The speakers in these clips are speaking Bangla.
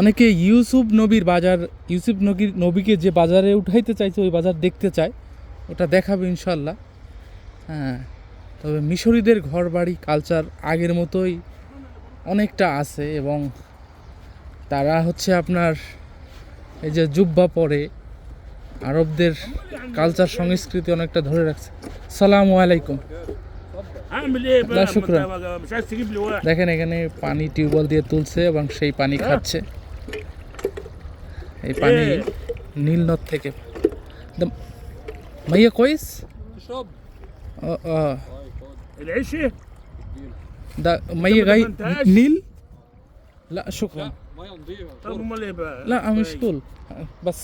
অনেকে ইউসুফ নবীর বাজার, ইউসুফ নবীর নবীকে যে বাজারে উঠাইতে চাইছে, ওই বাজার দেখতে চায়। ওটা দেখাবে ইনশাল্লাহ হ্যাঁ তবে মিশরীদের ঘর বাড়ি কালচার আগের মতোই অনেকটা আছে এবং তারা হচ্ছে আপনার এই যে জুব্বা পরে আরবদের কালচার সংস্কৃতি অনেকটা ধরে রাখছে। সালাম আলাইকুম। দেখেন এখানে পানি টিউবওয়েল দিয়ে তুলছে এবং সেই পানি খাচ্ছে। এই পানি إيه؟ নীল নদ থেকে দম- ভাইয়া কইস اشرب اه اه العيشه ده مية ما جاي دخلتهاش؟ نيل لا شكرا ميه نظيفه طب امال ايه بقى لا مش طيب. طول بس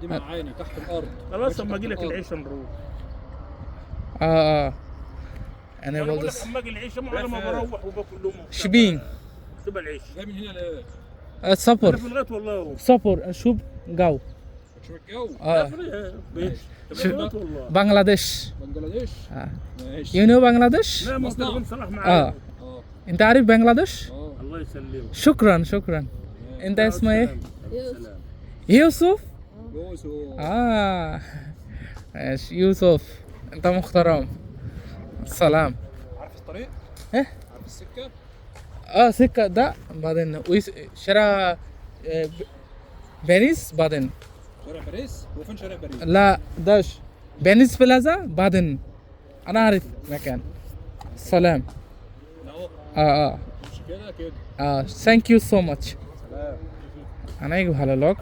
دي معانا تحت الارض خلاص مش اما تحت اجي لك الأرض. العيشه نروح اه اه انا انا بقول بقول لك اما اجي العيشه ما انا ما بروح وباكل لهم وبتاع. شبين تبقى العيشه جاي من هنا ليه؟ آه، صبر. أنا في والله. اهو صبر شوف جو شوف. الجو آه والله. بنغلاديش. بنجلاديش آه. ماشي. يو نو بنغلاديش؟ لا ما مصنع. تكون صلاح آه معايا. آه. أنت عارف بنغلاديش؟ آه. الله يسلمك. شكرا شكرا. أنت اسمه إيه؟ سلام. يوسف؟ يوسف. آه. ماشي. يوسف أنت محترم. سلام. عارف الطريق؟ إيه؟ عارف السكة؟ اه سكة ده بعدين ويس شارع آه، ب- باريس بعدين شارع باريس هو فين شارع باريس؟ لا داش باريس بلازا بعدين انا عارف مكان سلام لا هو اه اه مش كده كده اه ثانك يو سو ماتش سلام অনেক ভালো লোক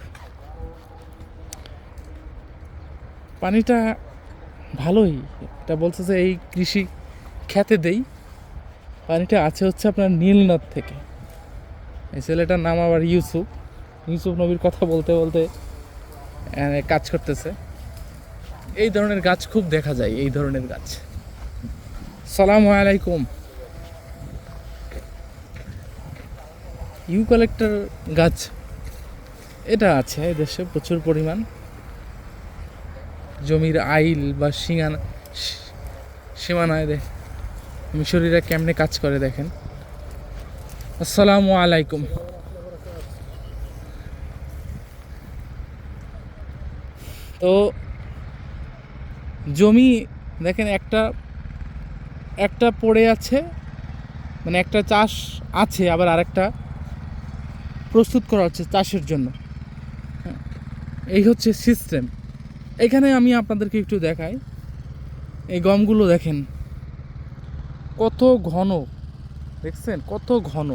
পানিটা ভালোই এটা বলছে যে এই কৃষি খেতে দেই পানিটা আছে হচ্ছে আপনার নীলনদ থেকে। এই ছেলেটার নাম আবার ইউসুফ। ইউসুফ নবীর কথা বলতে বলতে কাজ করতেছে। এই ধরনের গাছ খুব দেখা যায়, এই ধরনের গাছ। সালাম আলাইকুম। ইউকালেক্টার গাছ, এটা আছে দেশে প্রচুর পরিমাণ। জমির আইল বা সীমানা সী- সীমানায় দে মিশরীরা কেমনে কাজ করে দেখেন। আসসালামু আলাইকুম। তো জমি দেখেন একটা একটা পড়ে আছে মানে একটা চাষ আছে আবার আরেকটা প্রস্তুত করা হচ্ছে চাষের জন্য। হ্যাঁ, এই হচ্ছে সিস্টেম। এখানে আমি আপনাদেরকে একটু দেখাই। এই গমগুলো দেখেন। কত ঘন, দেখছেন? কত ঘন,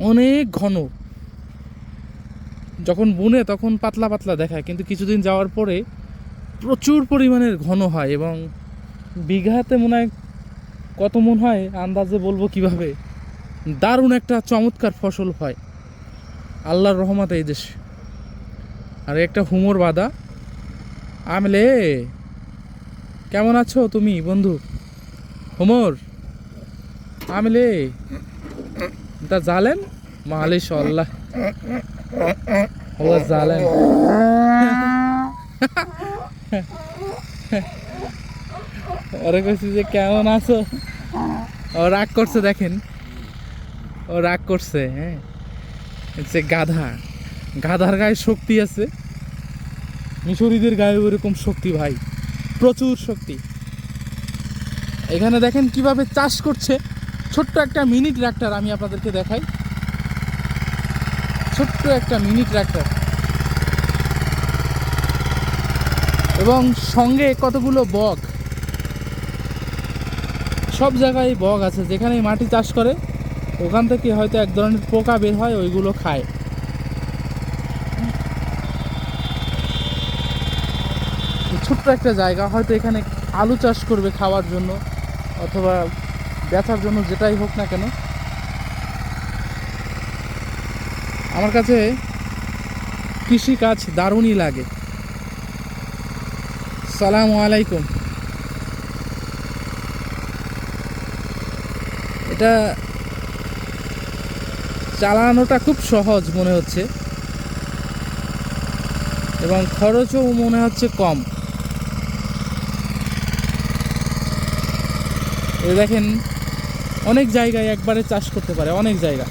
অনেক ঘন। যখন বুনে তখন পাতলা পাতলা দেখায়, কিন্তু কিছুদিন যাওয়ার পরে প্রচুর পরিমাণের ঘন হয় এবং বিঘাতে মনে হয় কত মন হয়, আন্দাজে বলব কীভাবে? দারুণ একটা চমৎকার ফসল হয়। আল্লাহর রহমত এই দেশে আর একটা হুমোর বাদা। আমলে, কেমন আছো তুমি বন্ধু? হুমর আমলে, তা জালেন? মালিশ আল্লাহ ও জালেন। ওরা কইছি যে কেমন আছো? ও রাগ করছে, দেখেন। ও রাগ করছে হ্যাঁ। যে গাধা। গাধার গায়ে শক্তি আছে। মিশরীদের গায়ে ওরকম শক্তি ভাই। প্রচুর শক্তি। এখানে দেখেন কীভাবে চাষ করছে। ছোট্ট একটা মিনি ট্রাক্টর আমি আপনাদেরকে দেখাই। ছোট্ট একটা মিনি ট্রাক্টর এবং সঙ্গে কতগুলো বক। সব জায়গায় বক আছে যেখানে মাটি চাষ করে, ওখান থেকে হয়তো এক ধরনের পোকা বের হয়, ওইগুলো খায়। ছোট্ট একটা জায়গা, হয়তো এখানে আলু চাষ করবে খাওয়ার জন্য। অথবা ব্যথার জন্য যেটাই হোক না কেন, আমার কাছে কৃষি কাজ দারুণই লাগে। সালাম আলাইকুম। এটা চালানোটা খুব সহজ মনে হচ্ছে, এবং খরচও মনে হচ্ছে কম। দেখেন, অনেক জায়গায় একবারে চাষ করতে পারে, অনেক জায়গা।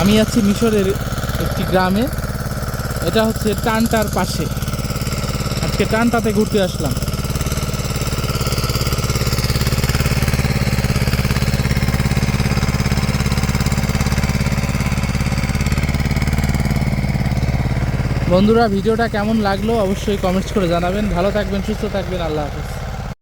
আমি আছি মিশরের একটি গ্রামে, এটা হচ্ছে টানটার পাশে। আজকে টানটাতে ঘুরতে আসলাম। বন্ধুরা ভিডিওটা কেমন লাগল অবশ্যই কমেন্টস করে জানাবেন। ভালো থাকবেন সুস্থ থাকবেন আল্লাহ হাফেজ।